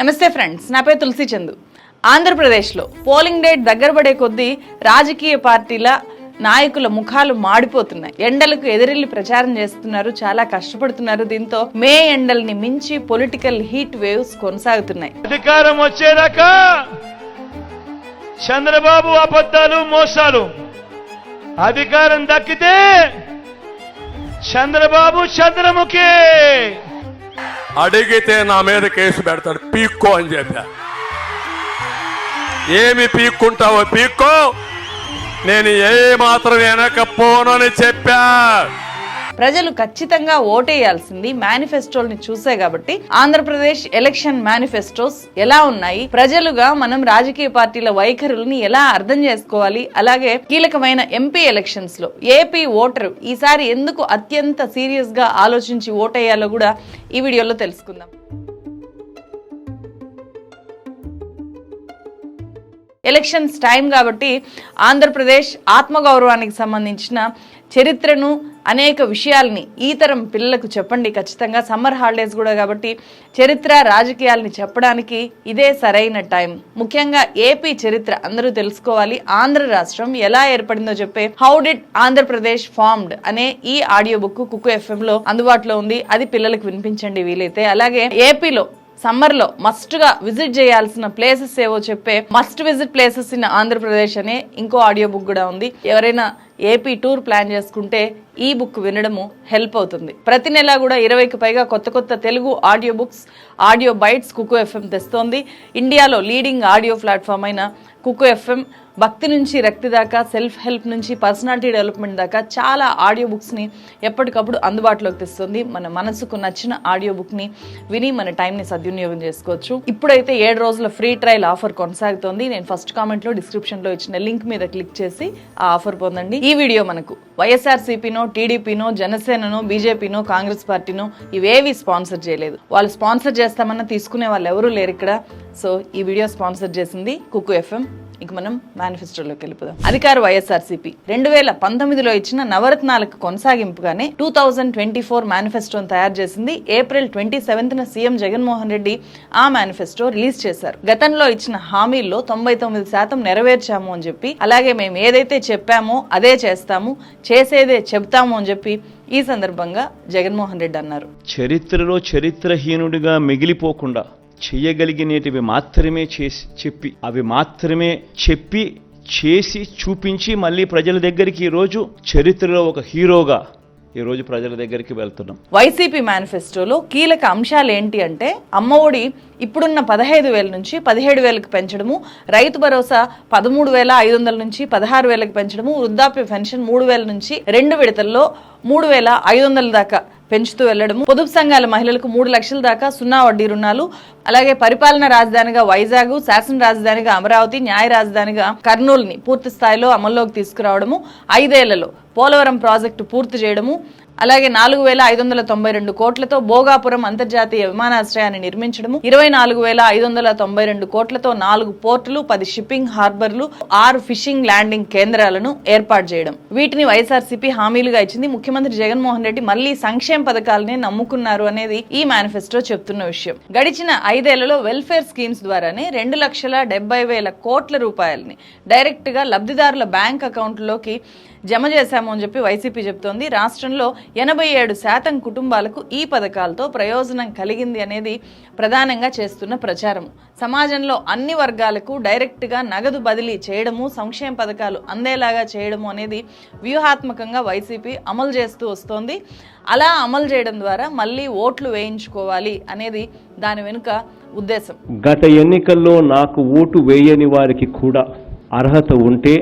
నమస్తే ఫ్రెండ్స్ నా పేరు తులసి చందు. ఆంధ్రప్రదేశ్లో పోలింగ్ డేట్ దగ్గర పడే కొద్దీ రాజకీయ పార్టీల నాయకుల ముఖాలు మాడిపోతున్నాయి. ఎండలకు ఎదిరిల్లి ప్రచారం చేస్తున్నారు చాలా కష్టపడుతున్నారు. దీంతో మే ఎండల్ని మించి పొలిటికల్ హీట్ వేవ్స్ కొనసాగుతున్నాయి. అధికారం వచ్చేదాకా చంద్రబాబు అబద్ధాలు మోసాలు. అధికారం దక్కితే చంద్రబాబు చంద్రముఖి. అడిగితే నా మీద కేసు పెడతాడు. పీక్కో అని చెప్పా. ఏమి పీక్కుంటావో పీక్కో. నేను ఏ మాత్రం వెనకపోనని చెప్పా. ప్రజలు ఖచ్చితంగా ఓటేయాల్సింది మేనిఫెస్టోల్ని చూసే కాబట్టి ఆంధ్రప్రదేశ్ ఎలక్షన్ మేనిఫెస్టోస్ ఎలా ఉన్నాయి? ప్రజలుగా మనం రాజకీయ పార్టీల వైఖరుల్ని ఎలా అర్థం చేసుకోవాలి? అలాగే కీలకమైన ఎంపీ ఎలక్షన్స్లో ఏపీ ఓటరు ఈసారి ఎందుకు అత్యంత సీరియస్గా ఆలోచించి ఓటేయాలో కూడా ఈ వీడియోలో తెలుసుకుందాం. ఎలక్షన్స్ టైం కాబట్టి ఆంధ్రప్రదేశ్ ఆత్మగౌరవానికి సంబంధించిన చరిత్రను అనేక విషయాల్ని ఈ తరం పిల్లలకు చెప్పండి. ఖచ్చితంగా సమ్మర్ హాలిడేస్ కూడా కాబట్టి చరిత్ర రాజకీయాల్ని చెప్పడానికి ఇదే సరైన టైం. ముఖ్యంగా ఏపీ చరిత్ర అందరూ తెలుసుకోవాలి. ఆంధ్ర రాష్ట్రం ఎలా ఏర్పడిందో చెప్పే హౌ డిడ్ ఆంధ్రప్రదేశ్ ఫార్మ్డ్ అనే ఈ ఆడియో బుక్ కుక్కు ఎఫ్ఎం లో అందుబాటులో ఉంది. అది పిల్లలకు వినిపించండి వీలైతే. అలాగే ఏపీలో సమ్మర్లో మస్ట్గా విజిట్ చేయాల్సిన ప్లేసెస్ ఏవో చెప్పే must visit places in Andhra Pradesh అనే ఇంకో ఆడియో బుక్ కూడా ఉంది. ఎవరైనా ఏపీ టూర్ ప్లాన్ చేసుకుంటే ఈ బుక్ వినడము హెల్ప్ అవుతుంది. ప్రతి నెల కూడా ఇరవైకి పైగా కొత్త కొత్త Telugu audio books audio bytes Kuku FM తెస్తోంది. ఇండియాలో లీడింగ్ ఆడియో ప్లాట్ఫామ్ అయిన కుకు ఎఫ్ఎం భక్తి నుంచి రక్తి దాకా సెల్ఫ్ హెల్ప్ నుంచి పర్సనాలిటీ డెవలప్మెంట్ దాకా చాలా ఆడియో బుక్స్ని ఎప్పటికప్పుడు అందుబాటులోకి తెస్తుంది. మన మనసుకు నచ్చిన ఆడియో బుక్ని విని మన టైంని సద్వినియోగం చేసుకోవచ్చు. ఇప్పుడైతే ఏడు రోజుల ఫ్రీ ట్రయల్ ఆఫర్ కొనసాగుతోంది. నేను ఫస్ట్ కామెంట్లో డిస్క్రిప్షన్లో ఇచ్చిన లింక్ మీద క్లిక్ చేసి ఆ ఆఫర్ పొందండి. ఈ వీడియో మనకు వైఎస్ఆర్సీపీనో టీడీపీనో జనసేననో బీజేపీనో కాంగ్రెస్ పార్టీనో ఇవేవి స్పాన్సర్ చేయలేదు. వాళ్ళు స్పాన్సర్ చేస్తామన్నా తీసుకునే వాళ్ళు ఎవరూ లేరు ఇక్కడ. సో ఈ వీడియో స్పాన్సర్ చేసింది కుక్కు ఎఫ్ఎం. ఇక మనం మేనిఫెస్టోలోకి వెళ్ళిపోదాం. అధికార వైఎస్ఆర్సీపీ రెండు వేల పంతొమ్మిదిలో ఇచ్చిన నవరత్నాలకు కొనసాగింపుగానే టూ థౌజండ్ ట్వంటీ ఫోర్ మేనిఫెస్టోను తయారు చేసింది. ఏప్రిల్ ట్వంటీ సెవెంత్న సీఎం జగన్మోహన్ రెడ్డి ఆ మేనిఫెస్టో రిలీజ్ చేశారు. గతంలో ఇచ్చిన హామీల్లో తొంభై తొమ్మిది శాతం నెరవేర్చాము అని చెప్పి అలాగే మేము ఏదైతే చెప్పామో అదే చేస్తాము చేసేదే చెప్తాము అని చెప్పి ఈ సందర్భంగా జగన్మోహన్ రెడ్డి అన్నారు. చరిత్రలో చరిత్రహీనుడిగా మిగిలిపోకుండా చెయ్యగలిగినటివి మాత్రమే చేసి చెప్పి అవి మాత్రమే చెప్పి చేసి చూపించి మళ్ళీ ప్రజల దగ్గరికి ఈరోజు చరిత్రలో ఒక హీరోగా ఈరోజు ప్రజల దగ్గరికి వెళ్తున్నాం. వైసీపీ మేనిఫెస్టోలో కీలక అంశాలు ఏంటి అంటే అమ్మఒడి ఇప్పుడున్న పదహైదు వేల నుంచి పదిహేడు వేలకు పెంచడము రైతు భరోసా పదమూడు వేల ఐదు వందల నుంచి పదహారు వేలకు పెంచడము వృద్ధాప్య పెన్షన్ మూడు వేల నుంచి రెండు విడతల్లో మూడు వేల ఐదు వందల దాకా పెంచుతూ వెళ్ళడము పొదుపు సంఘాల మహిళలకు మూడు లక్షల దాకా సున్నా వడ్డీ రుణాలు. అలాగే పరిపాలన రాజధానిగా వైజాగ్ శాసన రాజధానిగా అమరావతి న్యాయ రాజధానిగా కర్నూలుని పూర్తి స్థాయిలో అమల్లోకి తీసుకురావడము. ఐదేళ్ళలో పోలవరం ప్రాజెక్టు పూర్తి చేయడము. అలాగే నాలుగు వేల ఐదు వందల తొంభై రెండు కోట్లతో భోగాపురం అంతర్జాతీయ విమానాశ్రయాన్ని నిర్మించడము ఇరవై నాలుగు వేల ఐదు వందల తొంభై రెండు కోట్లతో నాలుగు పోర్టులు పది షిప్పింగ్ హార్బర్లు ఆరు ఫిషింగ్ ల్యాండింగ్ కేంద్రాలను ఏర్పాటు చేయడం. వీటిని వైఎస్ఆర్సీపీ హామీలుగా ఇచ్చింది ముఖ్యమంత్రి జగన్మోహన్ రెడ్డి. మళ్ళీ సంక్షేమ పథకాలనే నమ్ముకున్నారు అనేది ఈ మేనిఫెస్టో చెప్తున్న విషయం. గడిచిన ఐదేళ్ళలో వెల్ఫేర్ స్కీమ్స్ ద్వారానే రెండు లక్షల డెబ్బై వేల కోట్ల రూపాయలని డైరెక్ట్గా లబ్ధిదారుల బ్యాంక్ అకౌంట్లోకి జమ చేశాము అని చెప్పి వైసీపీ చెబుతోంది రాష్ట్రంలో ఎనభై ఏడు శాతం కుటుంబాలకు ఈ పథకాలతో ప్రయోజనం కలిగింది అనేది ప్రధానంగా చేస్తున్న ప్రచారం. సమాజంలో అన్ని వర్గాలకు డైరెక్ట్గా నగదు బదిలీ చేయడము సంక్షేమ పథకాలు అందేలాగా చేయడము అనేది వ్యూహాత్మకంగా వైసీపీ అమలు చేస్తూ వస్తోంది. అలా అమలు చేయడం ద్వారా మళ్ళీ ఓట్లు వేయించుకోవాలి అనేది దాని వెనుక ఉద్దేశం. గత ఎన్నికల్లో నాకు ఓటు వేయని వారికి కూడా అర్హత ఉంటే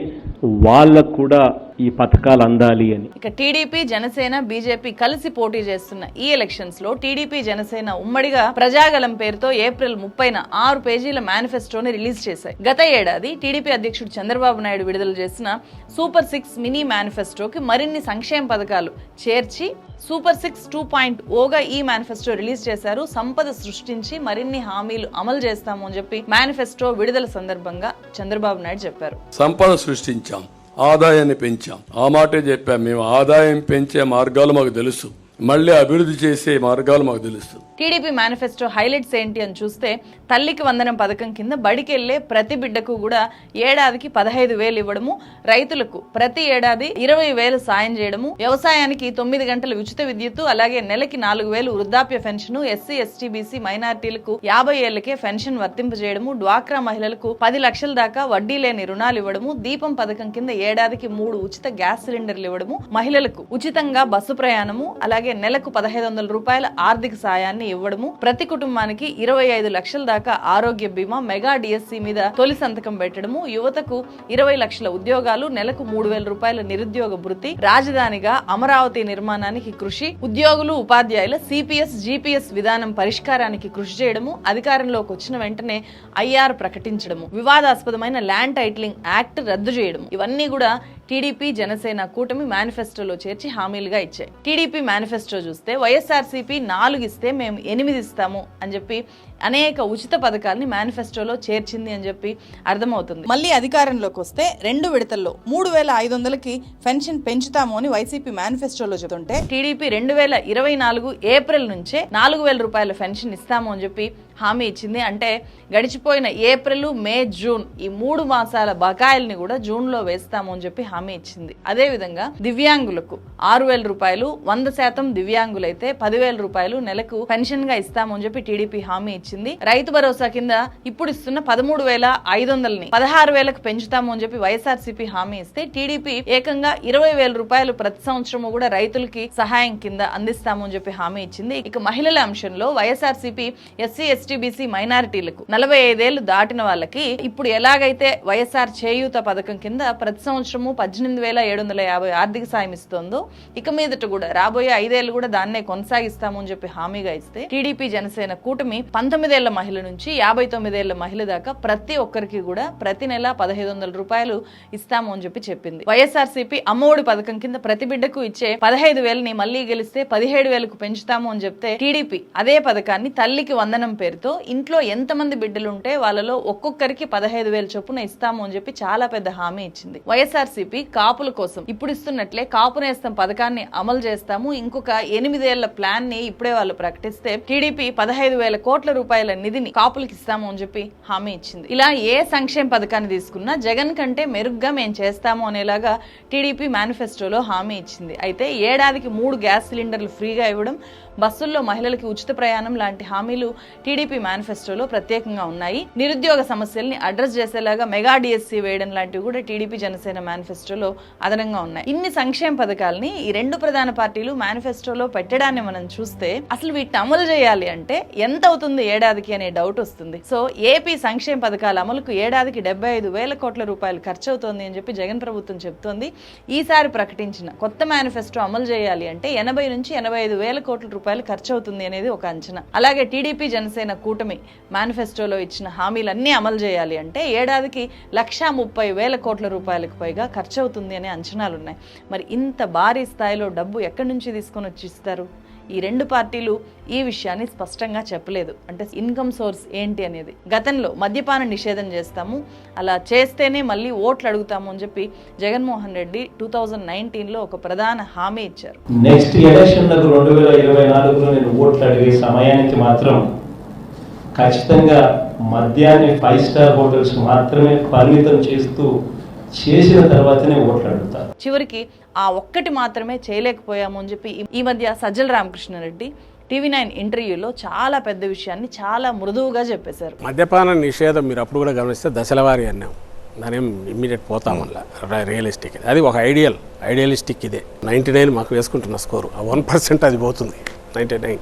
వాళ్ళకు కూడా ఈ పథకాలు అందాలి అని. ఇక టీడీపీ జనసేన బీజేపీ కలిసి పోటీ చేస్తున్న ఈ ఎలక్షన్స్లో టీడీపీ జనసేన ఉమ్మడిగా ప్రజాగలం పేరుతో ఏప్రిల్ ముప్పైన ఆరు పేజీల మేనిఫెస్టోని రిలీజ్ చేశాయి. గత ఏడాది టీడీపీ అధ్యక్షుడు చంద్రబాబు నాయుడు విడుదల చేసిన సూపర్ సిక్స్ మినీ మేనిఫెస్టోకి మరిన్ని సంక్షేమ పథకాలు చేర్చి సూపర్ సిక్స్ టూ పాయింట్ ఓగా ఈ మేనిఫెస్టో రిలీజ్ చేశారు. సంపద సృష్టించి మరిన్ని హామీలు అమలు చేస్తాము అని చెప్పి మేనిఫెస్టో విడుదల సందర్భంగా చంద్రబాబు నాయుడు చెప్పారు. సంపద సృష్టించాం. ఆదాయాన్ని పెంచాం. ఆ మాటే చెప్పాం. మేము ఆదాయం పెంచే మార్గాలు మాకు తెలుసు. మళ్ళీ అభివృద్ధి చేసే మార్గాలు మాకు తెలుస్తుంది. టీడీపీ మేనిఫెస్టో హైలైట్స్ ఏంటి అని చూస్తే తల్లికి వందనం పథకం కింద బడికెళ్ళే ప్రతి బిడ్డకు కూడా ఏడాదికి పదహైదు వేలు ఇవ్వడము రైతులకు ప్రతి ఏడాది ఇరవై వేలు సాయం చేయడము వ్యవసాయానికి తొమ్మిది గంటల ఉచిత విద్యుత్తు అలాగే నెలకి నాలుగు వేలు వృద్ధాప్య పెన్షన్ ఎస్సీ ఎస్టీ బీసీ మైనార్టీలకు యాభై ఏళ్ళకే పెన్షన్ వర్తింపజేయడము డ్వాక్రా మహిళలకు పది లక్షల దాకా వడ్డీ లేని రుణాలు ఇవ్వడము దీపం పథకం కింద ఏడాదికి మూడు ఉచిత గ్యాస్ సిలిండర్లు ఇవ్వడము మహిళలకు ఉచితంగా బస్సు ప్రయాణము అలాగే నెలకు పదహైదు వందల రూపాయల ఆర్థిక సాయాన్ని ఇవ్వడము ప్రతి కుటుంబానికి ఇరవై ఐదు లక్షల దాకా ఆరోగ్య బీమా మెగా డిఎస్సి మీద తొలి సంతకం పెట్టడము యువతకు ఇరవై లక్షల ఉద్యోగాలు నెలకు మూడు వేల రూపాయల నిరుద్యోగ భృతి రాజధానిగా అమరావతి నిర్మాణానికి కృషి ఉద్యోగులు ఉపాధ్యాయుల సిపిఎస్ జిపిఎస్ విధానం పరిష్కారానికి కృషి చేయడము అధికారంలోకి వచ్చిన వెంటనే ఐఆర్ ప్రకటించడము వివాదాస్పదమైన ల్యాండ్ టైటిలింగ్ యాక్ట్ రద్దు చేయడం ఇవన్నీ కూడా టీడీపీ జనసేన కూటమి మేనిఫెస్టోలో చేర్చి హామీలుగా ఇచ్చాయి. టీడీపీ మేనిఫెస్టో చూస్తే వైఎస్ఆర్సీపీ నాలుగు ఇస్తే మేము ఎనిమిది ఇస్తాము అని చెప్పి అనేక ఉచిత పథకాల్ని మేనిఫెస్టోలో చేర్చింది అని చెప్పి అర్థమవుతుంది. మళ్ళీ అధికారంలోకి వస్తే రెండు విడతల్లో మూడు వేల ఐదు వందలకి పెన్షన్ పెంచుతాము అని వైసీపీ మేనిఫెస్టోలో చెబుతుంటే టీడీపీ రెండు వేల ఇరవై నాలుగు ఏప్రిల్ నుంచే నాలుగు వేల రూపాయల పెన్షన్ ఇస్తాము అని చెప్పి హామీ ఇచ్చింది. అంటే గడిచిపోయిన ఏప్రిల్ మే జూన్ ఈ మూడు మాసాల బకాయిల్ని కూడా జూన్లో వేస్తాము అని చెప్పి హామీ ఇచ్చింది. అదే విధంగా దివ్యాంగులకు ఆరు వేల రూపాయలు వంద శాతం దివ్యాంగులైతే పదివేల రూపాయలు నెలకు పెన్షన్గా ఇస్తాము అని చెప్పి టీడీపీ హామీ ఇచ్చింది. రైతు భరోసా కింద ఇప్పుడు ఇస్తున్న పదమూడు వేల ఐదు వందలని పదహారు వేలకు పెంచుతాము అని చెప్పి వైఎస్ఆర్సీపీ హామీ ఇస్తే టీడీపీ ఏకంగా ఇరవై వేల రూపాయలు ప్రతి సంవత్సరము కూడా రైతులకి సహాయం కింద అందిస్తాము అని చెప్పి హామీ ఇచ్చింది. ఇక మహిళల అంశంలో వైఎస్ఆర్సీపీ ఎస్సీ ఎస్టీ బీసీ మైనారిటీలకు నలభై ఐదేళ్ళు దాటిన వాళ్ళకి ఇప్పుడు ఎలాగైతే వైఎస్ఆర్ చేయూత పథకం కింద ప్రతి సంవత్సరము పద్దెనిమిది వేల ఏడు వందల యాభై ఆర్థిక సాయం ఇస్తోందో ఇక మీదట కూడా రాబోయే ఐదేళ్ళు కూడా దాన్నే కొనసాగిస్తాము అని చెప్పి హామీగా ఇస్తే టీడీపీ జనసేన కూటమి పంతొమ్మిది పంతొమ్మిదేళ్ళ మహిళ నుంచి యాభై తొమ్మిదేళ్ళ మహిళ దాకా ప్రతి ఒక్కరికి కూడా ప్రతి నెల పదహైదు వందల రూపాయలు ఇస్తాము అని చెప్పి చెప్పింది. వైఎస్ఆర్సీపీ అమ్మఒడి పథకం కింద ప్రతి బిడ్డకు ఇచ్చే పదహైదు వేలని మళ్ళీ గెలిస్తే పదిహేడు వేలకు పెంచుతాము అని చెప్తే టీడీపీ అదే పథకాన్ని తల్లికి వందనం పేరుతో ఇంట్లో ఎంతమంది బిడ్డలు ఉంటే వాళ్ళలో ఒక్కొక్కరికి పదహైదు వేల చొప్పున ఇస్తాము అని చెప్పి చాలా పెద్ద హామీ ఇచ్చింది. వైఎస్ఆర్సీపీ కాపుల కోసం ఇప్పుడు ఇస్తున్నట్లే కాపు నేస్తం పథకాన్ని అమలు చేస్తాము. ఇంకొక ఎనిమిదేళ్ళ ప్లాన్ని ఇప్పుడే వాళ్ళు ప్రకటిస్తే టీడీపీ పదహైదు వేల కోట్ల రూపాయలు రూపాయల నిధిని కాపులకు ఇస్తాము అని చెప్పి హామీ ఇచ్చింది. ఇలా ఏ సంక్షేమ పథకాన్ని తీసుకున్నా జగన్ కంటే మెరుగ్గా మేము చేస్తాము అనేలాగా టీడీపీ మేనిఫెస్టోలో హామీ ఇచ్చింది. అయితే ఏడాదికి మూడు గ్యాస్ సిలిండర్లు ఫ్రీగా ఇవ్వడం బస్సుల్లో మహిళలకి ఉచిత ప్రయాణం లాంటి హామీలు టీడీపీ మేనిఫెస్టోలో ప్రత్యేకంగా ఉన్నాయి. నిరుద్యోగ సమస్యల్ని అడ్రస్ చేసేలాగా మెగా డిఎస్సీ వేయడం లాంటివి కూడా టీడీపీ జనసేన మేనిఫెస్టోలో అదనంగా ఉన్నాయి. ఇన్ని సంక్షేమ పథకాలని ఈ రెండు ప్రధాన పార్టీలు మేనిఫెస్టోలో పెట్టడాన్ని మనం చూస్తే అసలు వీటిని అమలు చేయాలి అంటే ఎంత అవుతుంది ఏడాదికి అనే డౌట్ వస్తుంది. సో ఏపీ సంక్షేమ పథకాల అమలుకు ఏడాదికి డెబ్బై ఐదు వేల కోట్ల రూపాయలు ఖర్చు అవుతోంది అని చెప్పి జగన్ ప్రభుత్వం చెప్తోంది. ఈసారి ప్రకటించిన కొత్త మేనిఫెస్టో అమలు చేయాలి అంటే ఎనభై నుంచి ఎనభై ఐదు వేల కోట్ల రూపాయలు రూపాయలు ఖర్చు అవుతుంది అనేది ఒక అంచనా. అలాగే టీడీపీ జనసేన కూటమి మేనిఫెస్టోలో ఇచ్చిన హామీలన్నీ అమలు చేయాలి అంటే ఏడాదికి లక్షా ముప్పై వేల కోట్ల రూపాయలకు పైగా ఖర్చు అవుతుంది అనే అంచనాలు ఉన్నాయి మరి ఇంత భారీ స్థాయిలో డబ్బు ఎక్కడి నుంచి తీసుకొని వచ్చి ఇస్తారు? ఈ రెండు పార్టీలు ఈ విషయాన్ని స్పష్టంగా చెప్పలేదు. అంటే ఇన్కమ్ సోర్స్ ఏంటి అనేది. గతంలో మద్యపాన నిషేధం చేస్తాము అలా చేస్తేనే మళ్ళీ ఓట్లు అడుగుతాము అని చెప్పి జగన్మోహన్ రెడ్డి టూ థౌజండ్ నైన్టీన్లో ఒక ప్రధాన హామీ ఇచ్చారు. నెక్స్ట్ ఎలక్షన్లకు రెండు వేల ఇరవై నాలుగులో నేను ఓట్లు అడిగే సమయానికి మాత్రం ఖచ్చితంగా మద్యాన్ని ఫైవ్ స్టార్ హోటల్స్ మాత్రమే పరిమితం చేస్తూ చేసిన తర్వాతనే ఓట్లు అడుగుతారు. చివరికి ఆ ఒక్కటి మాత్రమే చేయలేకపోయాము అని చెప్పి ఈ- మధ్య సజ్జల రామకృష్ణారెడ్డి టీవీ నైన్ ఇంటర్వ్యూలో చాలా పెద్ద విషయాన్ని చాలా మృదువుగా చెప్పేశారు. మద్యపాన నిషేధం మీరు అప్పుడు కూడా గమనిస్తే దశలవారి అన్నాం. దాని ఇమ్మీడియట్ పోతాం వల్ల రియలిస్టిక్ అది ఒక ఐడియల్ ఐడియలిస్టిక్ ఇదే. నైంటీ నైన్ మాకు వేసుకుంటున్న స్కోరు ఆ వన్ పర్సెంట్ అది పోతుంది. నైంటీ నైన్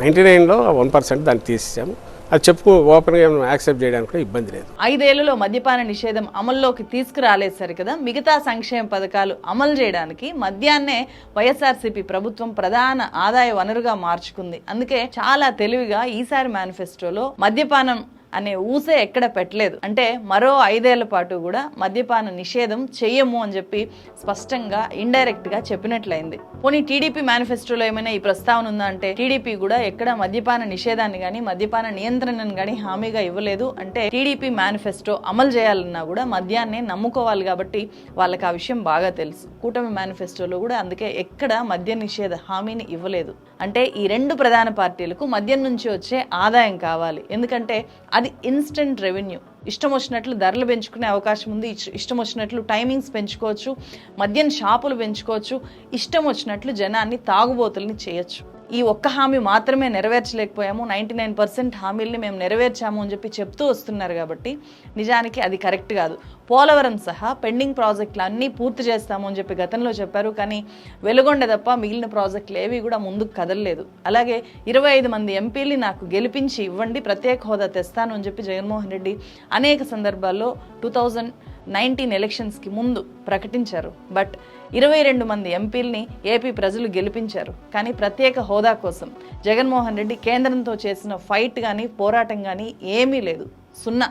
నైంటీ నైన్లో వన్ పర్సెంట్ దాన్ని తీసేసాము. అది చెప్పు ఓపెన్గా యాక్సెప్ట్ చేయడానికి కూడా ఇబ్బంది లేదు. ఐదేళ్ళలో మద్యపాన నిషేధం అమల్లోకి తీసుకురాలేదు సరి కదా మిగతా సంక్షేమ పథకాలు అమలు చేయడానికి మద్యాన్నే వైఎస్ఆర్సీపీ ప్రభుత్వం ప్రధాన ఆదాయ వనరుగా మార్చుకుంది. అందుకే చాలా తెలివిగా ఈసారి మేనిఫెస్టోలో మద్యపానం అనే ఊసే ఎక్కడ పెట్టలేదు. అంటే మరో ఐదేళ్ళ పాటు కూడా మద్యపాన నిషేధం చెయ్యము అని చెప్పి స్పష్టంగా ఇండైరెక్ట్గా చెప్పినట్లయింది. పోనీ టీడీపీ మేనిఫెస్టోలో ఏమైనా ఈ ప్రస్తావన ఉందా అంటే టీడీపీ కూడా ఎక్కడ మద్యపాన నిషేధాన్ని గానీ మద్యపాన నియంత్రణను గానీ హామీగా ఇవ్వలేదు. అంటే టీడీపీ మేనిఫెస్టో అమలు చేయాలన్నా కూడా మద్యాన్నే నమ్ముకోవాలి కాబట్టి వాళ్ళకి ఆ విషయం బాగా తెలుసు. కూటమి మేనిఫెస్టోలో కూడా అందుకే ఎక్కడ మద్య నిషేధ హామీని ఇవ్వలేదు. అంటే ఈ రెండు ప్రధాన పార్టీలకు మద్యం నుంచి వచ్చే ఆదాయం కావాలి. ఎందుకంటే అది ఇన్స్టెంట్ రెవెన్యూ ఇష్టం వచ్చినట్లు ధరలు పెంచుకునే అవకాశం ఉంది. ఇష్ట- ఇష్టం వచ్చినట్లు టైమింగ్స్ పెంచుకోవచ్చు. మద్యం షాపులు పెంచుకోవచ్చు. ఇష్టం వచ్చినట్లు జనాన్ని తాగుబోతుల్ని చేయొచ్చు. ఈ ఒక్క హామీ మాత్రమే నెరవేర్చలేకపోయాము. నైంటీ నైన్ పర్సెంట్ హామీల్ని మేము నెరవేర్చాము అని చెప్పి చెప్తూ వస్తున్నారు కాబట్టి నిజానికి అది కరెక్ట్ కాదు. పోలవరం సహా పెండింగ్ ప్రాజెక్టులు అన్నీ పూర్తి చేస్తాము అని చెప్పి గతంలో చెప్పారు. కానీ వెలుగొండ తప్ప మిగిలిన ప్రాజెక్టులు ఏవి కూడా ముందుకు కదలలేదు. అలాగే ఇరవై ఐదు మంది ఎంపీల్ని నాకు గెలిపించి ఇవ్వండి ప్రత్యేక హోదా తెస్తాను అని చెప్పి జగన్మోహన్ రెడ్డి అనేక సందర్భాల్లో టూ థౌజండ్ నైన్టీన్ ఎలక్షన్స్కి ముందు ప్రకటించారు. బట్ ఇరవై రెండు మంది ఎంపీల్ని ఏపీ ప్రజలు గెలిపించారు. కానీ ప్రత్యేక హోదా కోసం జగన్మోహన్ రెడ్డి కేంద్రంతో చేసిన ఫైట్ కానీ పోరాటం కానీ ఏమీ లేదు. సున్నా.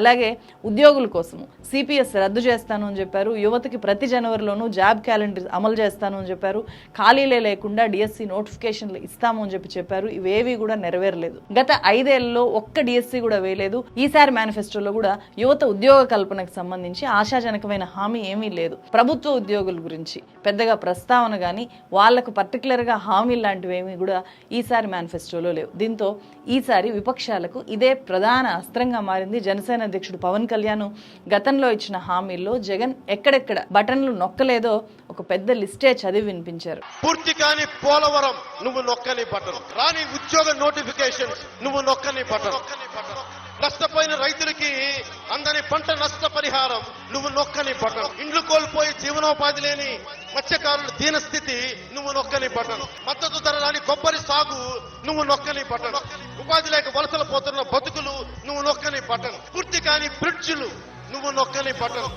అలాగే ఉద్యోగుల కోసము. సిపిఎస్ రద్దు చేస్తాను అని చెప్పారు. యువతకి ప్రతి జనవరిలోనూ జాబ్ క్యాలెండర్ అమలు చేస్తాను అని చెప్పారు. ఖాళీలే లేకుండా డిఎస్సి నోటిఫికేషన్లు ఇస్తాము అని చెప్పి చెప్పారు. ఇవేవి కూడా నెరవేరలేదు. గత ఐదేళ్ళలో ఒక్క డిఎస్సి కూడా వేయలేదు. ఈసారి మేనిఫెస్టోలో కూడా యువత ఉద్యోగ కల్పనకు సంబంధించి ఆశాజనకమైన హామీ ఏమీ లేదు. ప్రభుత్వ ఉద్యోగుల గురించి పెద్దగా ప్రస్తావన కానీ వాళ్ళకు పర్టికులర్గా హామీ లాంటివి ఏమీ కూడా ఈసారి మేనిఫెస్టోలో లేవు. దీంతో ఈసారి విపక్షాలకు ఇదే ప్రధాన అస్త్రంగా మారింది జనసేన అధ్యక్షుడు పవన్ కళ్యాణ్ గతంలో ఇచ్చిన హామీల్లో జగన్ ఎక్కడెక్కడ బటన్లు నొక్కలేదో ఒక పెద్ద లిస్టే చదివి వినిపించారు. పూర్తి కాని పోలవరం నువ్వు నొక్కని బటన్. రాని ఉద్యోగ నోటిఫికేషన్ నువ్వు నొక్కని బటన్. నష్టపోయిన రైతులకి అందని పంట నష్ట పరిహారం నువ్వు నొక్కని బటన్. ఇండ్లు కోల్పోయి జీవనోపాధి లేని మత్స్యకారుల దీనస్థితి నువ్వు నొక్కని బటన్. మద్దతు ధర రాని కొబ్బరి సాగు నువ్వు నొక్కని బటన్. ఉపాధి లేక వలసలు పోతున్న బతుకులు నువ్వు నొక్కని బటన్ పూర్తి కాని బ్రిడ్జిలు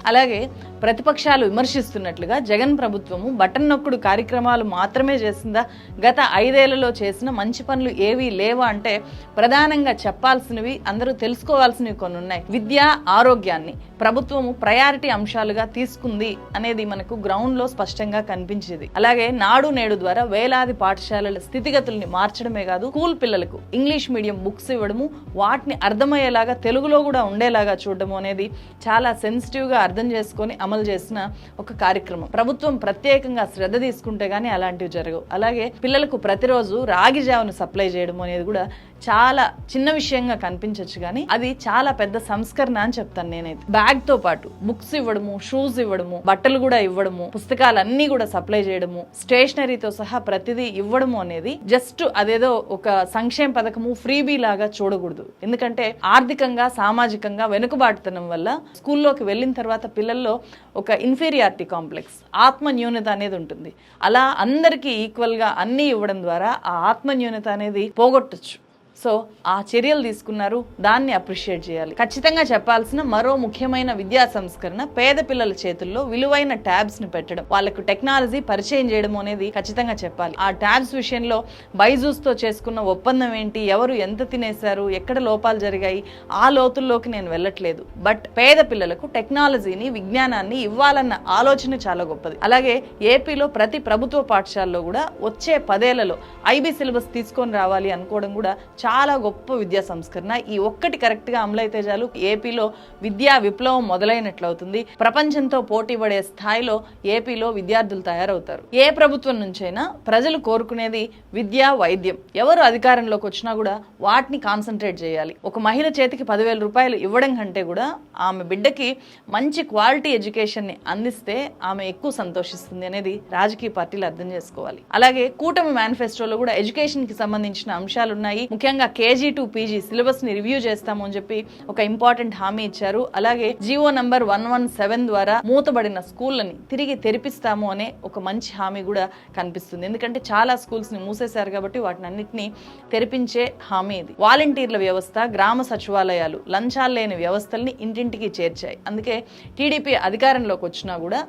అలాగే ప్రతిపక్షాలు విమర్శిస్తున్నట్లుగా జగన్ ప్రభుత్వము బటన్ నొక్కుడు కార్యక్రమాలు మాత్రమే చేసిందా గత ఐదేళ్ళలో చేసిన మంచి పనులు ఏవీ లేవా అంటే ప్రధానంగా చెప్పాల్సినవి అందరూ తెలుసుకోవాల్సినవి కొన్ని ఉన్నాయి. విద్య ఆరోగ్యాన్ని ప్రభుత్వము ప్రయారిటీ అంశాలుగా తీసుకుంది అనేది మనకు గ్రౌండ్లో స్పష్టంగా కనిపించేది. అలాగే నాడు నేడు ద్వారా వేలాది పాఠశాలల స్థితిగతుల్ని మార్చడమే కాదు స్కూల్ పిల్లలకు ఇంగ్లీష్ మీడియం బుక్స్ ఇవ్వడము వాటిని అర్థమయ్యేలాగా తెలుగులో కూడా ఉండేలాగా చూడడము అనేది చాలా సెన్సిటివ్గా అర్థం చేసుకొని అమలు చేసిన ఒక కార్యక్రమం. ప్రభుత్వం ప్రత్యేకంగా శ్రద్ధ తీసుకుంటే కానీ అలాంటివి జరగవు. అలాగే పిల్లలకు ప్రతిరోజు రాగి జావను సప్లై చేయడం అనేది కూడా చాలా చిన్న విషయంగా కనిపించవచ్చు కానీ అది చాలా పెద్ద సంస్కరణ అని చెప్తాను నేనైతే. బ్యాగ్తో పాటు బుక్స్ ఇవ్వడము షూస్ ఇవ్వడము బట్టలు కూడా ఇవ్వడము పుస్తకాలు కూడా సప్లై చేయడము స్టేషనరీతో సహా ప్రతిదీ ఇవ్వడము అనేది జస్ట్ అదేదో ఒక సంక్షేమ పథకము ఫ్రీబీ లాగా చూడకూడదు. ఎందుకంటే ఆర్థికంగా సామాజికంగా వెనుకబాటుతనం వల్ల స్కూల్లోకి వెళ్ళిన తర్వాత పిల్లల్లో ఒక ఇన్ఫీరియారిటీ కాంప్లెక్స్ ఆత్మ న్యూనత అనేది ఉంటుంది. అలా అందరికీ ఈక్వల్గా అన్నీ ఇవ్వడం ద్వారా ఆ ఆత్మ న్యూనత అనేది పోగొట్టచ్చు. సో ఆ చర్యలు తీసుకున్నారు. దాన్ని అప్రిషియేట్ చేయాలి. ఖచ్చితంగా చెప్పాల్సిన మరో ముఖ్యమైన విద్యా సంస్కరణ పేద పిల్లల చేతుల్లో విలువైన ట్యాబ్స్ని పెట్టడం. వాళ్ళకు టెక్నాలజీ పరిచయం చేయడం అనేది ఖచ్చితంగా చెప్పాలి. ఆ ట్యాబ్స్ విషయంలో బైజూస్తో చేసుకున్న ఒప్పందం ఏంటి? ఎవరు ఎంత తినేశారు? ఎక్కడ లోపాలు జరిగాయి? ఆ లోతుల్లోకి నేను వెళ్ళట్లేదు. బట్ పేద పిల్లలకు టెక్నాలజీని విజ్ఞానాన్ని ఇవ్వాలన్న ఆలోచన చాలా గొప్పది. అలాగే ఏపీలో ప్రతి ప్రభుత్వ పాఠశాలలో కూడా వచ్చే పదేళ్ళలో ఐబీ సిలబస్ తీసుకొని రావాలి అనుకోవడం కూడా చాలా గొప్ప విద్యా సంస్కరణ. ఈ ఒక్కటి కరెక్ట్గా అమలైతే చాలు. ఏపీలో విద్యా విప్లవం మొదలైనట్లవుతుంది. ప్రపంచంతో పోటీ పడే స్థాయిలో ఏపీలో విద్యార్థులు తయారవుతారు. ఏ ప్రభుత్వం నుంచైనా ప్రజలు కోరుకునేది విద్య వైద్యం. ఎవరు అధికారంలోకి వచ్చినా కూడా వాటిని కాన్సన్ట్రేట్ చేయాలి. ఒక మహిళ చేతికి పదివేల రూపాయలు ఇవ్వడం కంటే కూడా ఆమె బిడ్డకి మంచి క్వాలిటీ ఎడ్యుకేషన్ని అందిస్తే ఆమె ఎక్కువ సంతోషిస్తుంది అనేది రాజకీయ పార్టీలు అర్థం చేసుకోవాలి. అలాగే కూటమి మేనిఫెస్టోలో కూడా ఎడ్యుకేషన్కి సంబంధించిన అంశాలు ఉన్నాయి ముఖ్యంగా కేజీ టు పీజీ సిలబస్ని రివ్యూ చేస్తాము అని చెప్పి ఒక ఇంపార్టెంట్ హామీ ఇచ్చారు. అలాగే G O number one one seven ద్వారా మూతబడిన స్కూళ్ళని తిరిగి తెరిపిస్తాము అనే ఒక మంచి హామీ కూడా కనిపిస్తుంది. ఎందుకంటే చాలా స్కూల్స్ని మూసేశారు కాబట్టి వాటిని అన్నింటినీ తెరిపించే హామీ ఇది. వాలంటీర్ల వ్యవస్థ గ్రామ సచివాలయాలు లంచాలు లేని వ్యవస్థల్ని ఇంటింటికి చేర్చాయి. అందుకే టీడీపీ అధికారంలోకి వచ్చినా కూడా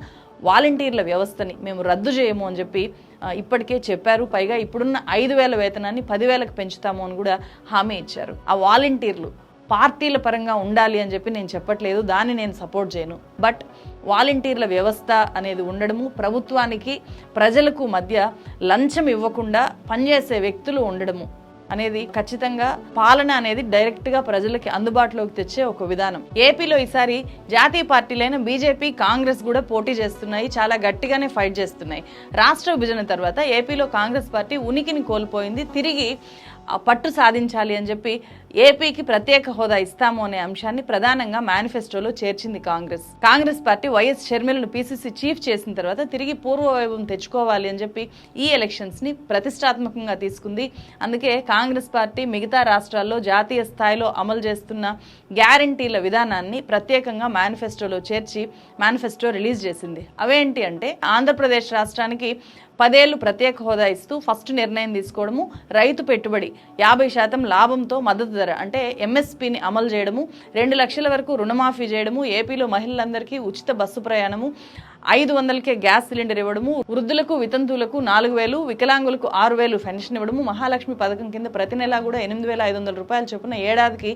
వాలంటీర్ల వ్యవస్థని మేము రద్దు చేయము అని చెప్పి ఇప్పటికే చెప్పారు. పైగా ఇప్పుడున్న ఐదు వేల వేతనాన్ని పదివేలకు పెంచుతాము అని కూడా హామీ ఇచ్చారు. ఆ వాలంటీర్లు పార్టీల పరంగా ఉండాలి అని చెప్పి నేను చెప్పట్లేదు. దాన్ని నేను సపోర్ట్ చేయను. బట్ వాలంటీర్ల వ్యవస్థ అనేది ఉండడము ప్రభుత్వానికి ప్రజలకు మధ్య లంచం ఇవ్వకుండా పనిచేసే వ్యక్తులు ఉండడము అనేది ఖచ్చితంగా పాలన అనేది డైరెక్ట్గా ప్రజలకి అందుబాటులోకి తెచ్చే ఒక విధానం. ఏపీలో ఈసారి జాతీయ పార్టీలైన బీజేపీ కాంగ్రెస్ కూడా పోటీ చేస్తున్నాయి చాలా గట్టిగానే ఫైట్ చేస్తున్నాయి. రాష్ట్ర విభజన తర్వాత ఏపీలో కాంగ్రెస్ పార్టీ ఉనికిని కోల్పోయింది తిరిగి పట్టు సాధించాలి అని చెప్పి ఏపీకి ప్రత్యేక హోదా ఇస్తాము అనే అంశాన్ని ప్రధానంగా మేనిఫెస్టోలో చేర్చింది Congress. Congress party Y S షర్మిలను PCC chief చేసిన తర్వాత తిరిగి పూర్వవైభవం తెచ్చుకోవాలి అని చెప్పి ఈ ఎలక్షన్స్ని ప్రతిష్టాత్మకంగా తీసుకుంది. అందుకే కాంగ్రెస్ పార్టీ మిగతా రాష్ట్రాల్లో జాతీయ స్థాయిలో అమలు చేస్తున్న గ్యారంటీల విధానాన్ని ప్రత్యేకంగా మేనిఫెస్టోలో చేర్చి మేనిఫెస్టో రిలీజ్ చేసింది. అవేంటి అంటే ఆంధ్రప్రదేశ్ రాష్ట్రానికి పదేళ్ళు ప్రత్యేక హోదా ఇస్తూ ఫస్ట్ నిర్ణయం తీసుకోవడము రైతు పెట్టుబడి యాభై శాతం లాభంతో మద్దతు ధర అంటే ఎంఎస్పీని అమలు చేయడము రెండు లక్షల వరకు రుణమాఫీ చేయడము ఏపీలో మహిళలందరికీ ఉచిత బస్సు ప్రయాణము ఐదు వందలకే గ్యాస్ సిలిండర్ ఇవ్వడము వృద్ధులకు వితంతువులకు నాలుగు వేలు వికలాంగులకు ఆరు వేలు పెన్షన్ ఇవ్వడము మహాలక్ష్మి పథకం కింద ప్రతి నెలా కూడా ఎనిమిది వేల ఐదు వందల రూపాయలు చొప్పున ఏడాదికి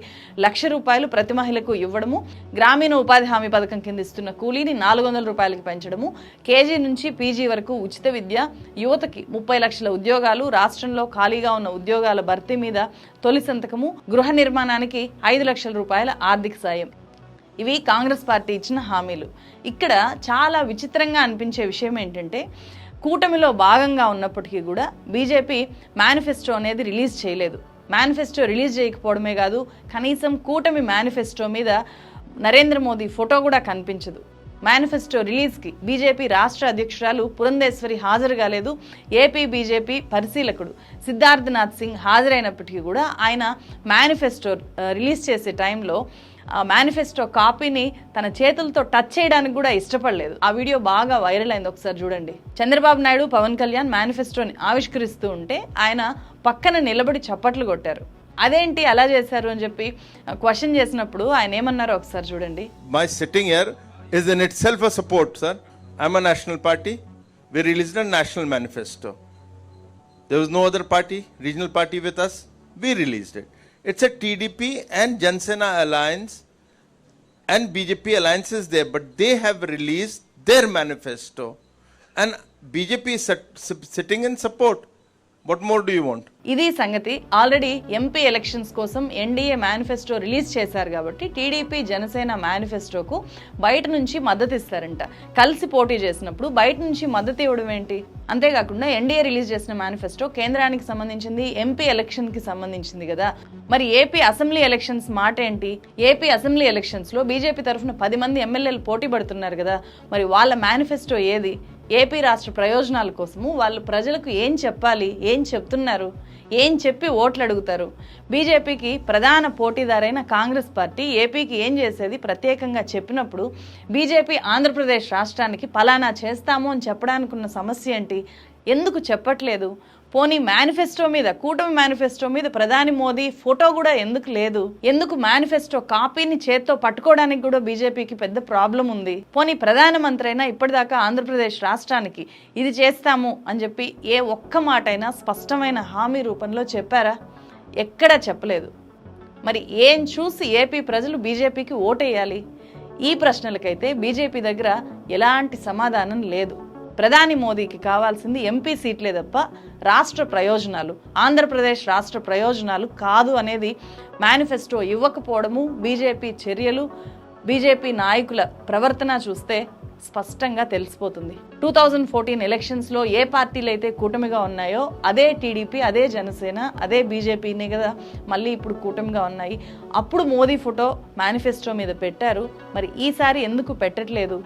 లక్ష రూపాయలు ప్రతి మహిళకు ఇవ్వడము గ్రామీణ ఉపాధి హామీ పథకం కింద ఇస్తున్న కూలీని నాలుగు వందల రూపాయలకి పెంచడము కేజీ నుంచి పీజీ వరకు ఉచిత విద్య యువతకి ముప్పై లక్షల ఉద్యోగాలు రాష్ట్రంలో ఖాళీగా ఉన్న ఉద్యోగాల భర్తీ మీద తొలి సంతకము గృహ నిర్మాణానికి ఐదు లక్షల రూపాయల ఆర్థిక సాయం. ఇవి కాంగ్రెస్ పార్టీ ఇచ్చిన హామీలు. ఇక్కడ చాలా విచిత్రంగా అనిపించే విషయం ఏంటంటే కూటమిలో భాగంగా ఉన్నప్పటికీ కూడా బీజేపీ మేనిఫెస్టో అనేది రిలీజ్ చేయలేదు. మేనిఫెస్టో రిలీజ్ చేయకపోవడమే కాదు కనీసం కూటమి మేనిఫెస్టో మీద నరేంద్ర మోదీ ఫోటో కూడా కనిపించదు. మేనిఫెస్టో రిలీజ్కి బీజేపీ రాష్ట్ర అధ్యక్షురాలు పురంధేశ్వరి హాజరు కాలేదు ఏపీ బీజేపీ పరిశీలకుడు సిద్ధార్థనాథ్ సింగ్ హాజరైనప్పటికీ కూడా ఆయన మేనిఫెస్టో రిలీజ్ చేసే టైంలో మేనిఫెస్టో కాపీని తన చేతులతో టచ్ చేయడానికి కూడా ఇష్టపడలేదు ఆ వీడియో బాగా వైరల్ అయింది ఒకసారి చూడండి చంద్రబాబు నాయుడు పవన్ కళ్యాణ్ మేనిఫెస్టోని ఆవిష్కరిస్తూ ఉంటే ఆయన పక్కన నిలబడి చప్పట్లు కొట్టారు అదేంటి అలా చేశారు అని చెప్పి క్వశ్చన్ చేసినప్పుడు ఆయన ఏమన్నారో ఒకసారి చూడండి my sitting here is in itself support sir I'm a national party we released a national manifesto. There was no other party regional party with us. We. It's a TDP and Jansena alliance and BJP alliance is there, but they have released their manifesto. And BJP is sit- sit- sitting in support. What more do you ఇది సంగతి. Already MP elections కోసం NDA manifesto release చేశారు కాబట్టి TDP Janasena మేనిఫెస్టోకు బయట నుంచి మద్దతు ఇస్తారంట. కలిసి పోటీ చేసినప్పుడు బయట నుంచి మద్దతు ఇవ్వడం ఏంటి? అంతేకాకుండా ఎన్డీఏ రిలీజ్ చేసిన మేనిఫెస్టో కేంద్రానికి సంబంధించింది ఎంపీ ఎలక్షన్కి సంబంధించింది కదా. మరి ఏపీ అసెంబ్లీ ఎలక్షన్స్ మాట ఏంటి? ఏపీ అసెంబ్లీ ఎలక్షన్స్లో బీజేపీ తరఫున పది మంది ఎమ్మెల్యేలు పోటీ పడుతున్నారు కదా. మరి వాళ్ళ మేనిఫెస్టో ఏది? ఏపీ రాష్ట్ర ప్రయోజనాల కోసము వాళ్ళు ప్రజలకు ఏం చెప్పాలి ఏం చెప్తున్నారు ఏం చెప్పి ఓట్లు అడుగుతారు. బీజేపీకి ప్రధాన పోటీదారైన కాంగ్రెస్ పార్టీ ఏపీకి ఏం చేసేది ప్రత్యేకంగా చెప్పినప్పుడు బీజేపీ ఆంధ్రప్రదేశ్ రాష్ట్రానికి పలానా చేస్తాము అని చెప్పడానికి ఉన్న సమస్య ఏంటి? ఎందుకు చెప్పట్లేదు? పోనీ మేనిఫెస్టో మీద కూటమి మేనిఫెస్టో మీద ప్రధాని మోదీ ఫోటో కూడా ఎందుకు లేదు? ఎందుకు మేనిఫెస్టో కాపీని చేత్తో పట్టుకోవడానికి కూడా బీజేపీకి పెద్ద ప్రాబ్లం ఉంది? పోనీ ప్రధానమంత్రి అయినా ఇప్పటిదాకా ఆంధ్రప్రదేశ్ రాష్ట్రానికి ఇది చేస్తాము అని చెప్పి ఏ ఒక్క మాట అయినా స్పష్టమైన హామీ రూపంలో చెప్పారా? ఎక్కడా చెప్పలేదు. మరి ఏం చూసి ఏపీ ప్రజలు బీజేపీకి ఓటేయాలి? ఈ ప్రశ్నలకైతే బీజేపీ దగ్గర ఎలాంటి సమాధానం లేదు. ప్రధాని మోదీకి కావాల్సింది ఎంపీ సీట్లే తప్ప రాష్ట్ర ప్రయోజనాలు ఆంధ్రప్రదేశ్ రాష్ట్ర ప్రయోజనాలు కాదు అనేది మేనిఫెస్టో ఇవ్వకపోవడము బీజేపీ చర్యలు బీజేపీ నాయకుల ప్రవర్తన చూస్తే స్పష్టంగా తెలిసిపోతుంది. టూ థౌజండ్ ఫోర్టీన్ ఎలక్షన్స్లో ఏ పార్టీలు అయితే కూటమిగా ఉన్నాయో అదే టీడీపీ అదే జనసేన అదే బీజేపీనే కదా మళ్ళీ ఇప్పుడు కూటమిగా ఉన్నాయి. అప్పుడు మోదీ ఫోటో మేనిఫెస్టో మీద పెట్టారు. మరి ఈసారి ఎందుకు పెట్టట్లేదు?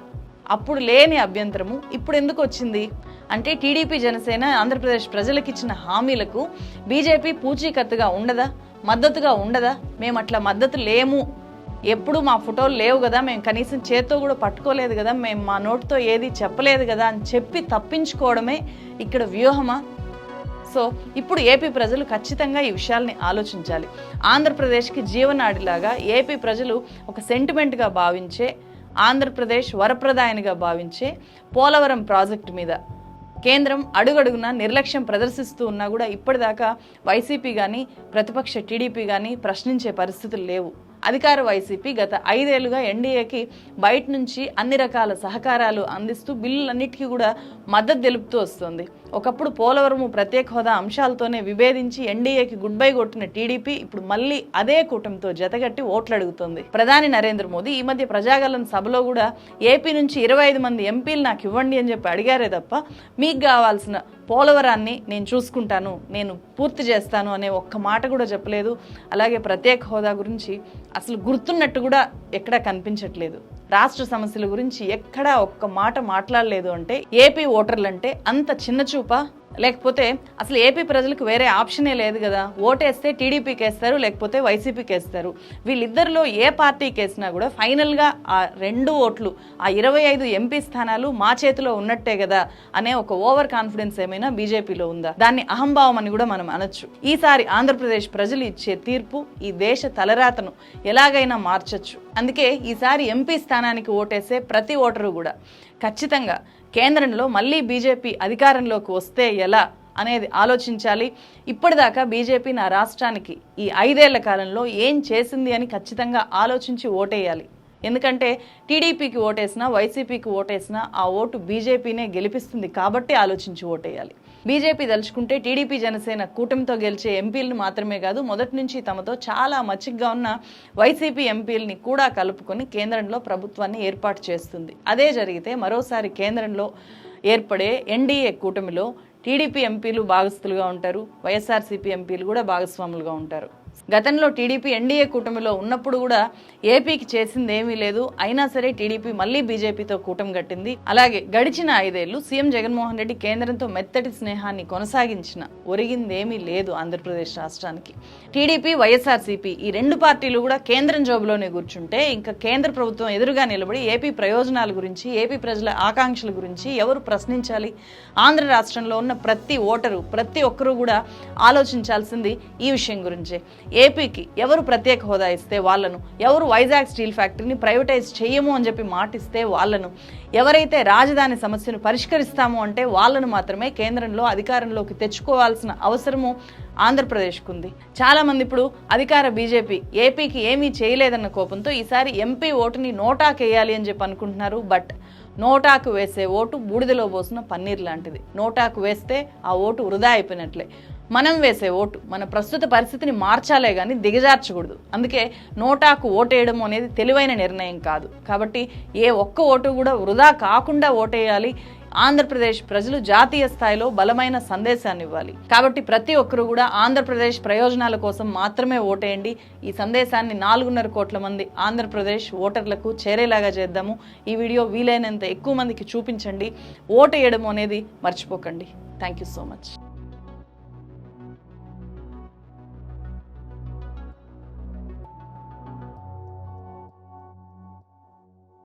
అప్పుడు లేని అభ్యంతరము ఇప్పుడు ఎందుకు వచ్చింది? అంటే టీడీపీ జనసేన ఆంధ్రప్రదేశ్ ప్రజలకు ఇచ్చిన హామీలకు బీజేపీ పూచీకత్తుగా ఉండదా? మద్దతుగా ఉండదా? మేము అట్లా మద్దతు లేము. ఎప్పుడు మా ఫోటోలు లేవు కదా? మేము కనీసం చేత్తో కూడా పట్టుకోలేదు కదా? మేము మా నోటితో ఏది చెప్పలేదు కదా? అని చెప్పి తప్పించుకోవడమే ఇక్కడ వ్యూహమా? సో ఇప్పుడు ఏపీ ప్రజలు ఖచ్చితంగా ఈ విషయాల్ని ఆలోచించాలి. ఆంధ్రప్రదేశ్కి జీవనాడిలాగా ఏపీ ప్రజలు ఒక సెంటిమెంట్గా భావించే ఆంధ్రప్రదేశ్ వరప్రదాయనిగా భావించే పోలవరం ప్రాజెక్టు మీద. కేంద్రం అడుగడుగున నిర్లక్ష్యం ప్రదర్శిస్తూ ఉన్నా కూడా ఇప్పటిదాకా వైసీపీ కానీ ప్రతిపక్ష టీడీపీ కానీ ప్రశ్నించే పరిస్థితులు లేవు. అధికార వైసీపీ గత ఐదేళ్ళుగా ఎన్డీఏకి బయట నుంచి అన్ని రకాల సహకారాలు అందిస్తూ బిల్లులన్నిటికీ కూడా మద్దతు తెలుపుతూ వస్తుంది. ఒకప్పుడు పోలవరము ప్రత్యేక హోదా అంశాలతోనే విభేదించి ఎన్డీఏకి గుడ్ బై కొట్టిన టీడీపీ ఇప్పుడు మళ్ళీ అదే కూటమితో జతగట్టి ఓట్లు అడుగుతోంది ప్రధాని నరేంద్ర మోదీ ఈ మధ్య ప్రజాగలం సభలో కూడా ఏపీ నుంచి ఇరవై ఐదు మంది ఎంపీలు నాకు ఇవ్వండి అని చెప్పి అడిగారే తప్ప మీకు కావాల్సిన పోలవరాన్ని నేను చూసుకుంటాను నేను పూర్తి చేస్తాను అనే ఒక్క మాట కూడా చెప్పలేదు. అలాగే ప్రత్యేక హోదా గురించి అసలు గుర్తున్నట్టు కూడా ఎక్కడా కనిపించట్లేదు. రాష్ట్ర సమస్యల గురించి ఎక్కడా ఒక్క మాట మాట్లాడలేదు అంటే ఏపీ ఓటర్లంటే అంత చిన్న చూపా? లేకపోతే అసలు ఏపీ ప్రజలకు వేరే ఆప్షనే లేదు కదా. ఓటేస్తే టీడీపీకి వేస్తారు లేకపోతే వైసీపీకి వేస్తారు వీళ్ళిద్దరిలో ఏ పార్టీకి వేసినా కూడా ఫైనల్గా ఆ రెండు ఓట్లు ఆ ఇరవై ఐదు ఎంపీ స్థానాలు మా చేతిలో ఉన్నట్టే కదా అనే ఒక ఓవర్ కాన్ఫిడెన్స్ ఏమైనా బీజేపీలో ఉందా? దాన్ని అహంభావం అని కూడా మనం అనొచ్చు. ఈసారి ఆంధ్రప్రదేశ్ ప్రజలు ఇచ్చే తీర్పు ఈ దేశ తలరాతను ఎలాగైనా మార్చచ్చు. అందుకే ఈసారి ఎంపీ స్థానానికి ఓటేసే ప్రతి ఓటరు కూడా ఖచ్చితంగా కేంద్రంలో మళ్ళీ బీజేపీ అధికారంలోకి వస్తే ఎలా అనేది ఆలోచించాలి. ఇప్పటిదాకా బీజేపీ నా రాష్ట్రానికి ఈ ఐదేళ్ళ కాలంలో ఏం చేసింది అని ఖచ్చితంగా ఆలోచించి ఓటేయాలి. ఎందుకంటే టీడీపీకి ఓటేసినా వైసీపీకి ఓటేసినా ఆ ఓటు బీజేపీనే గెలిపిస్తుంది కాబట్టి ఆలోచించి ఓటేయాలి. బీజేపీ తలుచుకుంటే టీడీపీ జనసేన కూటమితో గెలిచే ఎంపీలను మాత్రమే కాదు మొదటి నుంచి తమతో చాలా మచ్చిగ్గా ఉన్న వైసీపీ ఎంపీలని కూడా కలుపుకొని కేంద్రంలో ప్రభుత్వాన్ని ఏర్పాటు చేస్తుంది. అదే జరిగితే మరోసారి కేంద్రంలో ఏర్పడే ఎన్డీఏ కూటమిలో టీడీపీ ఎంపీలు భాగస్థులుగా ఉంటారు వైఎస్ఆర్సీపీ ఎంపీలు కూడా భాగస్వాములుగా ఉంటారు. గతంలో టీడీపీ ఎన్డీఏ కూటమిలో ఉన్నప్పుడు కూడా ఏపీకి చేసింది ఏమీ లేదు. అయినా సరే టీడీపీ మళ్ళీ బీజేపీతో కూటమి కట్టింది. అలాగే గడిచిన ఐదేళ్ళు సీఎం జగన్మోహన్ రెడ్డి కేంద్రంతో మెత్తటి స్నేహాన్ని కొనసాగించిన ఒరిగిందేమీ లేదు ఆంధ్రప్రదేశ్ రాష్ట్రానికి. టీడీపీ వైఎస్ఆర్సీపీ ఈ రెండు పార్టీలు కూడా కేంద్రం జోబులోనే కూర్చుంటే ఇంకా కేంద్ర ప్రభుత్వం ఎదురుగా నిలబడి ఏపీ ప్రయోజనాల గురించి ఏపీ ప్రజల ఆకాంక్షల గురించి ఎవరు ప్రశ్నించాలి? ఆంధ్ర రాష్ట్రంలో ఉన్న ప్రతి ఓటరు ప్రతి ఒక్కరూ కూడా ఆలోచించాల్సింది ఈ విషయం గురించే. ఏపీకి ఎవరు ప్రత్యేక హోదా ఇస్తే వాళ్ళను? ఎవరు వైజాగ్ స్టీల్ ఫ్యాక్టరీని ప్రైవేటైజ్ చేయము అని చెప్పి మాటిస్తే వాళ్ళను? ఎవరైతే రాజధాని సమస్యను పరిష్కరిస్తాము అంటే వాళ్ళను మాత్రమే కేంద్రంలో అధికారంలోకి తెచ్చుకోవాల్సిన అవసరము ఆంధ్రప్రదేశ్కు ఉంది. చాలామంది ఇప్పుడు అధికార బీజేపీ ఏపీకి ఏమీ చేయలేదన్న కోపంతో ఈసారి ఎంపీ ఓటుని నోటాకేయాలి అని చెప్పి అనుకుంటున్నారు. బట్ నోటాకు వేసే ఓటు బూడిదలో పోసిన పన్నీర్ లాంటిది. నోటాకు వేస్తే ఆ ఓటు వృధా అయిపోయినట్లే. మనం వేసే ఓటు మన ప్రస్తుత పరిస్థితిని మార్చాలే కానీ దిగజార్చకూడదు. అందుకే నోటాకు ఓటేయడం అనేది తెలివైన నిర్ణయం కాదు. కాబట్టి ఏ ఒక్క ఓటు కూడా వృధా కాకుండా ఓటేయాలి. ఆంధ్రప్రదేశ్ ప్రజలు జాతీయ స్థాయిలో బలమైన సందేశాన్ని ఇవ్వాలి. కాబట్టి ప్రతి ఒక్కరు కూడా ఆంధ్రప్రదేశ్ ప్రయోజనాల కోసం మాత్రమే ఓటేయండి. ఈ సందేశాన్ని నాలుగున్నర కోట్ల మంది ఆంధ్రప్రదేశ్ ఓటర్లకు చేరేలాగా చేద్దాము. ఈ వీడియో వీలైనంత ఎక్కువ మందికి చూపించండి. ఓటేయడం అనేది మర్చిపోకండి. Thank you so much.